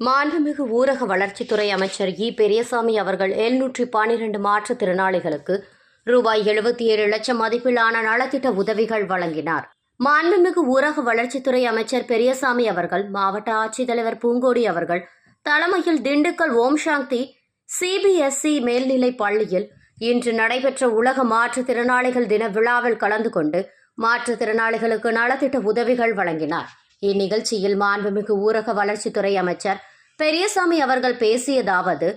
மாண்புமிகு ஊரக வளர்ச்சித்துறை அமைச்சர் இ. பெரியசாமி அவர்கள் எழுநூற்றி பன்னிரண்டு மாற்றுத்திறனாளிகளுக்கு ரூபாய் எழுபத்தி ஏழு லட்சம் மதிப்பிலான நலத்திட்ட உதவிகள் வழங்கினார். மாண்புமிகு ஊரக வளர்ச்சித்துறை அமைச்சர் பெரியசாமி அவர்கள் மாவட்ட ஆட்சித்தலைவர் பூங்கோடி அவர்கள் தலைமையில் திண்டுக்கல் ஓம் சாந்தி சிபிஎஸ்இ மேல்நிலைப் பள்ளியில் இன்று நடைபெற்ற உலக மாற்றுத்திறனாளிகள் தின விழாவில் கலந்து கொண்டு மாற்றுத்திறனாளிகளுக்கு நலத்திட்ட உதவிகள் வழங்கினார். இந்நிகழ்ச்சியில் மாண்புமிகு ஊரக வளர்ச்சித்துறை அமைச்சர் பெரியசாமி அவர்கள் பேசியதாவது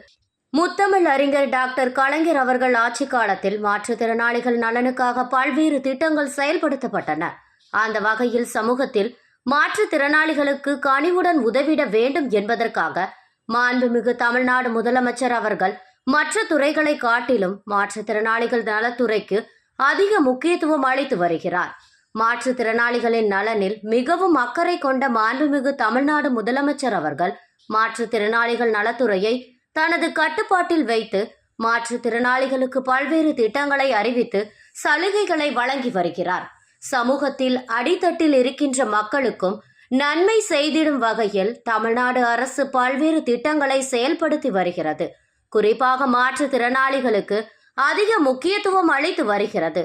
முத்தமிழ் அறிஞர் டாக்டர் கலைஞர் அவர்கள் ஆட்சி காலத்தில் மாற்றுத்திறனாளிகள் நலனுக்காக பல்வேறு திட்டங்கள் செயல்படுத்தப்பட்டன. அந்த வகையில் சமூகத்தில் மாற்றுத்திறனாளிகளுக்கு கனிவுடன் உதவிட வேண்டும் என்பதற்காக மாண்புமிகு தமிழ்நாடு முதலமைச்சர் அவர்கள் மற்ற துறைகளை காட்டிலும் மாற்றுத்திறனாளிகள் நலத்துறைக்கு அதிக முக்கியத்துவம் அளித்து வருகிறார். மாற்றுத்திறனாளிகளின் நலனில் மிகவும் அக்கறை கொண்ட மாண்புமிகு தமிழ்நாடு முதலமைச்சர் அவர்கள் மாற்றுத்திறனாளிகள் நலத்துறையை தனது கட்டுப்பாட்டில் வைத்து மாற்றுத்திறனாளிகளுக்கு பல்வேறு திட்டங்களை அறிவித்து சலுகைகளை வழங்கி வருகிறார். சமூகத்தில் அடித்தட்டில் இருக்கின்ற மக்களுக்கும் நன்மை செய்திடும் வகையில் தமிழ்நாடு அரசு பல்வேறு திட்டங்களை செயல்படுத்தி வருகிறது. குறிப்பாக மாற்றுத்திறனாளிகளுக்கு அதிக முக்கியத்துவம் அளித்து வருகிறது.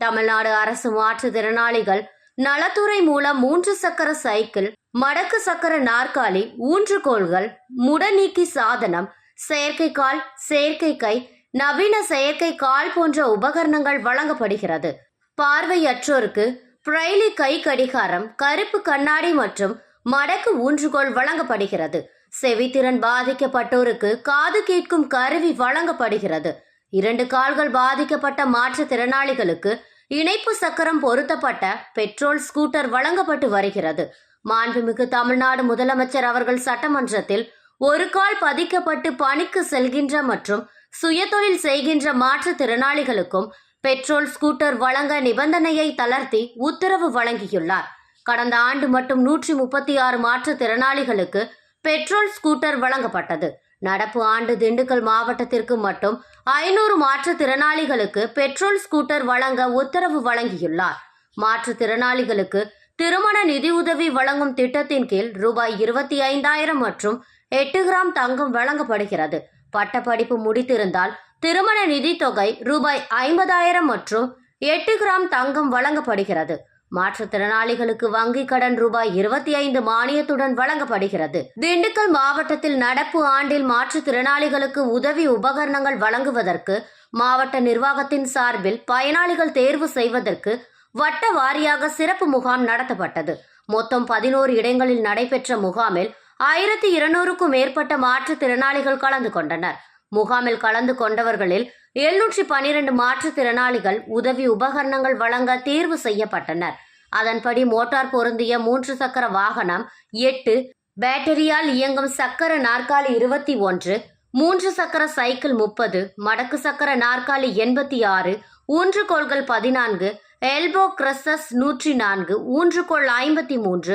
தமிழ்நாடு அரசு மாற்றுத்திறனாளிகள் நலத்துறை மூலம் மூன்று சக்கர சைக்கிள் மடக்கு சக்கர நாற்காலி ஊன்றுகோல்கள் முடநீக்கி சாதனம் செயற்கை கால் செயற்கை கை நவீன செயற்கை கால் போன்ற உபகரணங்கள் வழங்கப்படுகிறது. பார்வையற்றோருக்கு பிரைலி கை கடிகாரம் கருப்பு கண்ணாடி மற்றும் மடக்கு ஊன்றுகோல் வழங்கப்படுகிறது. செவித்திறன் பாதிக்கப்பட்டோருக்கு காது கேட்கும் கருவி வழங்கப்படுகிறது. இரண்டு கால்கள் பாதிக்கப்பட்ட மாற்றுத்திறனாளிகளுக்கு இணைப்பு சக்கரம் பொருத்தப்பட்ட பெட்ரோல் ஸ்கூட்டர் வழங்கப்பட்டு வருகிறது. மாண்புமிகு தமிழ்நாடு முதலமைச்சர் அவர்கள் சட்டமன்றத்தில் ஒரு கால் பதிக்கப்பட்டு பணிக்கு செல்கின்ற மற்றும் சுயதொழில் செய்கின்ற மாற்றுத்திறனாளிகளுக்கும் பெட்ரோல் ஸ்கூட்டர் வழங்க நிபந்தனையை தளர்த்தி உத்தரவு வழங்கியுள்ளார். கடந்த ஆண்டு மட்டும் நூற்றி முப்பத்தி ஆறு மாற்றுத்திறனாளிகளுக்கு பெட்ரோல் ஸ்கூட்டர் வழங்கப்பட்டது. நடப்பு ஆண்டு திண்டுக்கல் மாவட்டத்திற்கு மட்டும் ஐநூறு மாற்றுத்திறனாளிகளுக்கு பெட்ரோல் ஸ்கூட்டர் வழங்க உத்தரவு வழங்கியுள்ளார். மாற்றுத்திறனாளிகளுக்கு திருமண நிதியுதவி வழங்கும் திட்டத்தின் கீழ் ரூபாய் இருபத்தி ஐந்தாயிரம் மற்றும் எட்டு கிராம் தங்கம் வழங்கப்படுகிறது. பட்டப்படிப்பு முடித்திருந்தால் திருமண நிதி தொகை ரூபாய் ஐம்பதாயிரம் மற்றும் எட்டு கிராம் தங்கம் வழங்கப்படுகிறது. மாற்றுத்திறனாளிகளுக்கு வங்கி கடன் ரூபாய் இருபத்தி ஐந்து மானியத்துடன் வழங்கப்படுகிறது. திண்டுக்கல் மாவட்டத்தில் நடப்பு ஆண்டில் மாற்றுத்திறனாளிகளுக்கு உதவி உபகரணங்கள் வழங்குவதற்கு மாவட்ட நிர்வாகத்தின் சார்பில் பயனாளிகள் தேர்வு செய்வதற்கு வட்ட வாரியாக சிறப்பு முகாம் நடத்தப்பட்டது. மொத்தம் பதினோரு இடங்களில் நடைபெற்ற முகாமில் ஆயிரத்தி இருநூறுக்கும் மேற்பட்ட மாற்றுத்திறனாளிகள் கலந்து கொண்டனர். முகாமில் கலந்து கொண்டவர்களில் எழுநூற்றி பனிரெண்டு மாற்றுத்திறனாளிகள் உதவி உபகரணங்கள் வழங்க தேர்வு செய்யப்பட்டனர். அதன்படி மோட்டார் பொருந்திய மூன்று சக்கர வாகனம் எட்டு பேட்டரியால் இயங்கும் சக்கர நாற்காலி இருபத்தி ஒன்று மூன்று சக்கர சைக்கிள் முப்பது மடக்கு சக்கர நாற்காலி எண்பத்தி ஆறு ஊன்றுகோள்கள் பதினான்கு எல்போ கிரசஸ் நூற்றி நான்கு ஊன்றுகோள் ஐம்பத்தி மூன்று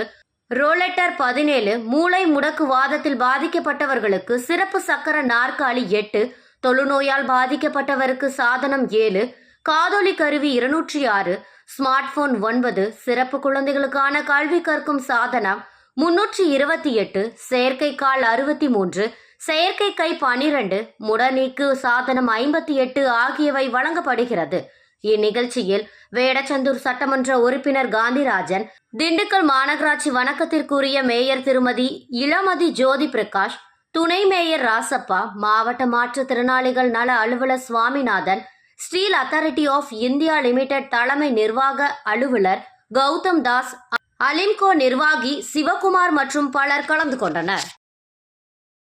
ரோலெட்டர் பதினேழு மூளை முடக்கு வாதத்தில் பாதிக்கப்பட்டவர்களுக்கு சிறப்பு சக்கர நாற்காலி எட்டு தொழுநோயால் பாதிக்கப்பட்டவருக்கு சாதனம் ஏழு காதொலி கருவி இருநூற்றி ஆறு ஸ்மார்ட் போன் ஒன்பது சிறப்பு குழந்தைகளுக்கான கல்வி கற்கும் சாதனம் முன்னூற்றி இருபத்தி எட்டு செயற்கை கால் அறுபத்தி மூன்று செயற்கை கை பனிரெண்டு முடநீக்கு சாதனம் ஐம்பத்தி எட்டு ஆகியவை வழங்கப்படுகிறது. இந்நிகழ்ச்சியில் வேடச்சந்தூர் சட்டமன்ற உறுப்பினர் காந்திராஜன் திண்டுக்கல் மாநகராட்சி வணக்கத்திற்குரிய மேயர் திருமதி இளமதி ஜோதி பிரகாஷ் துணை மேயர் ராசப்பா மாவட்ட மாற்றுத்திறனாளிகள் நல அலுவலர் Swaminathan steel authority of India limited தலைமை நிர்வாக அலுவலர் கௌதம் தாஸ் அலிம்கோ நிர்வாகி சிவகுமார் மற்றும் பலர் கலந்து கொண்டனர்.